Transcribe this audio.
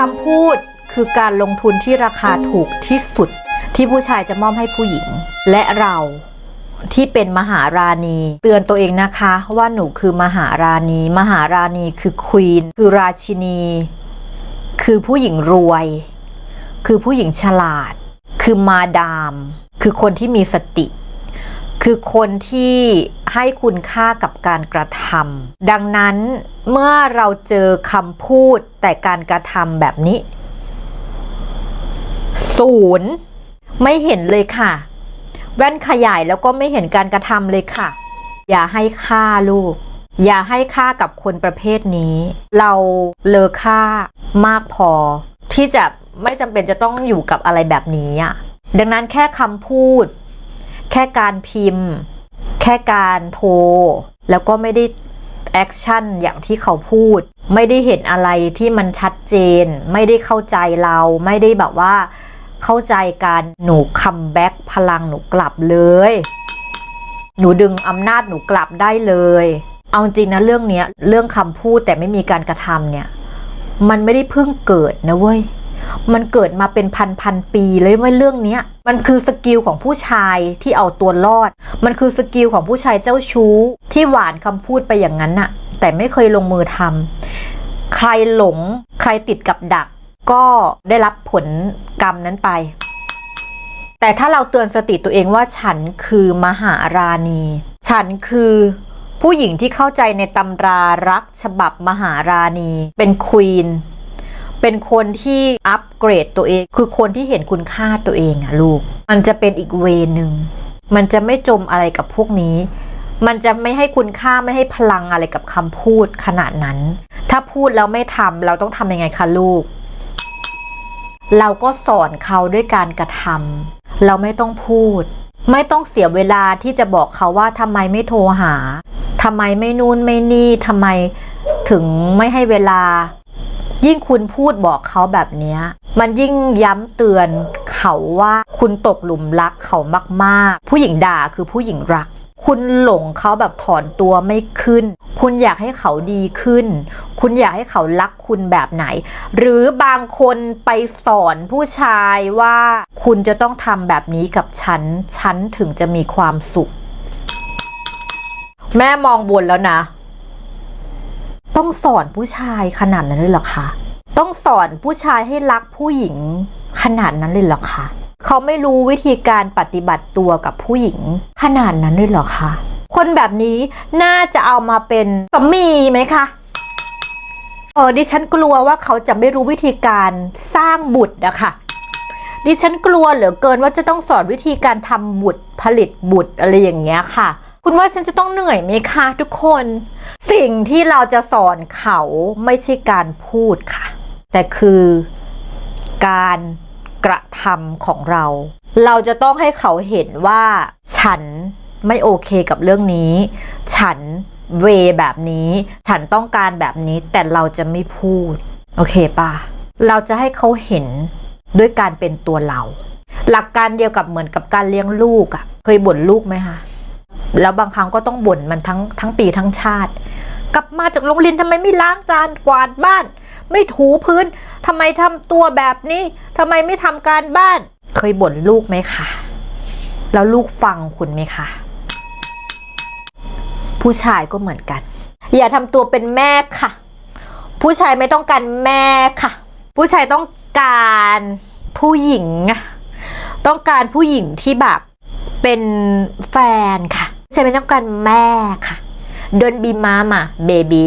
คำพูดคือการลงทุนที่ราคาถูกที่สุด ที่ผู้ชายจะมอบให้ผู้หญิง และเราที่เป็นมหาราณี เตือนตัวเองนะคะว่าหนูคือมหาราณี มหาราณีคือควีนคือราชินี คือผู้หญิงรวย คือผู้หญิงฉลาด คือมาดาม คือคนที่มีสติ คือคนที่ให้คุณค่ากับการกระทำดังนั้นเมื่อเราเจอคำพูดแต่การกระทำแบบนี้ศูนย์ไม่เห็นเลยค่ะ แว่นขยายแล้วก็ไม่เห็นการกระทำเลยค่ะ อย่าให้ค่าลูก อย่าให้ค่ากับคนประเภทนี้ เราเลอค่ามากพอ ที่จะไม่จำเป็นจะต้องอยู่กับอะไรแบบนี้อะดังนั้นแค่คำพูด แค่การพิมพ์ แค่การโทร แล้วก็ไม่ได้แอคชั่นอย่างที่เขาพูด ไม่ได้เห็นอะไรที่มันชัดเจน ไม่ได้เข้าใจเรา ไม่ได้แบบว่า เข้าใจการหนูคัมแบ็กพลังหนูกลับเลย หนูดึงอำนาจหนูกลับได้เลย เอาจริงนะเรื่องเนี้ย เรื่องคำพูดแต่ไม่มีการกระทำเนี่ย มันไม่ได้เพิ่งเกิดนะเว้ย มันเกิดมาเป็นพันพันปีเลยว้ยเรื่องเนี้ยมันคือสกิลของผู้ชายที่เอาตัวรอด มันคือสกิลของผู้ชายเจ้าชู้ ที่หวานคำพูดไปอย่างนั้นน่ะ แต่ไม่เคยลงมือทำใครหลง ใครติดกับดัก ก็ได้รับผลกรรมนั้นไป แต่ถ้าเราเตือนสติตัวเองว่าฉันคือมหาราณี ฉันคือผู้หญิงที่เข้าใจในตำรารักฉบับมหาราณี เป็นควีน เป็นคนที่อัปเกรดตัวเอง คือคนที่เห็นคุณค่าตัวเองอะลูก มันจะเป็นอีกเวย์หนึ่งมันจะไม่จมอะไรกับพวกนี้ มันจะไม่ให้คุณค่าไม่ให้พลังอะไรกับคำพูดขนาดนั้น ถ้าพูดแล้วไม่ทำเราต้องทำยังไงคะลูก เราก็สอนเขาด้วยการกระทำเราไม่ต้องพูด ไม่ต้องเสียเวลาที่จะบอกเขาว่าทำไมไม่โทรหาทำไมไม่นู่นไม่นี่ทำไมถึงไม่ให้เวลา ยิ่งคุณพูดบอกเขาแบบนี้มันยิ่งย้ำเตือนเขาว่าคุณตกหลุมรักเขามากๆ ผู้หญิงด่าคือผู้หญิงรัก คุณหลงเขาแบบถอนตัวไม่ขึ้น คุณอยากให้เขาดีขึ้น คุณอยากให้เขารักคุณแบบไหน หรือบางคนไปสอนผู้ชายว่า คุณจะต้องทำแบบนี้กับฉัน ฉันถึงจะมีความสุข แม่มองบนแล้วนะ ต้องสอนผู้ชายขนาดนั้นเลยเหรอคะ ต้องสอนผู้ชายให้รักผู้หญิงขนาดนั้นเลยเหรอคะ เขาไม่รู้วิธีการปฏิบัติตัวกับผู้หญิงขนาดนั้นเลยเหรอคะ คนแบบนี้น่าจะเอามาเป็นสามีไหมคะเออดิฉันกลัวว่าเขาจะไม่รู้วิธีการสร้างบุตรอะคะดิฉันกลัวเหลือเกินว่าจะต้องสอนวิธีการทำบุตรผลิตบุตรอะไรอย่างเงี้ยค่ะ คุณว่าฉันจะต้องเหนื่อยไหมคะทุกคน สิ่งที่เราจะสอนเขาไม่ใช่การพูดค่ะ แต่คือการกระทำของเรา เราจะต้องให้เขาเห็นว่าฉันไม่โอเคกับเรื่องนี้ ฉันเวแบบนี้ ฉันต้องการแบบนี้ แต่เราจะไม่พูด โอเคป่ะ เราจะให้เขาเห็นด้วยการเป็นตัวเรา หลักการเดียวกับเหมือนกับการเลี้ยงลูกอะ่ะ เคยบ่นลูกไหมคะ แล้วบางครั้งก็ต้องบ่นมันทั้งทั้งปีทั้งชาติ กลับมาจากโรงเรียนทำไมไม่ล้างจานกวาดบ้าน ไม่ถูพื้นทำไมทำตัวแบบนี้ทำไมไม่ทำการบ้าน เคยบ่นลูกไหมคะแล้วลูกฟังคุณไหมคะ ผู้ชายก็เหมือนกัน อย่าทำตัวเป็นแม่ค่ะ ผู้ชายไม่ต้องการแม่ค่ะ ผู้ชายต้องการผู้หญิง ต้องการผู้หญิงที่แบบเป็นแฟนค่ะ ฉันไม่ต้องการแม่ค่ะเดินบีมามาเบบี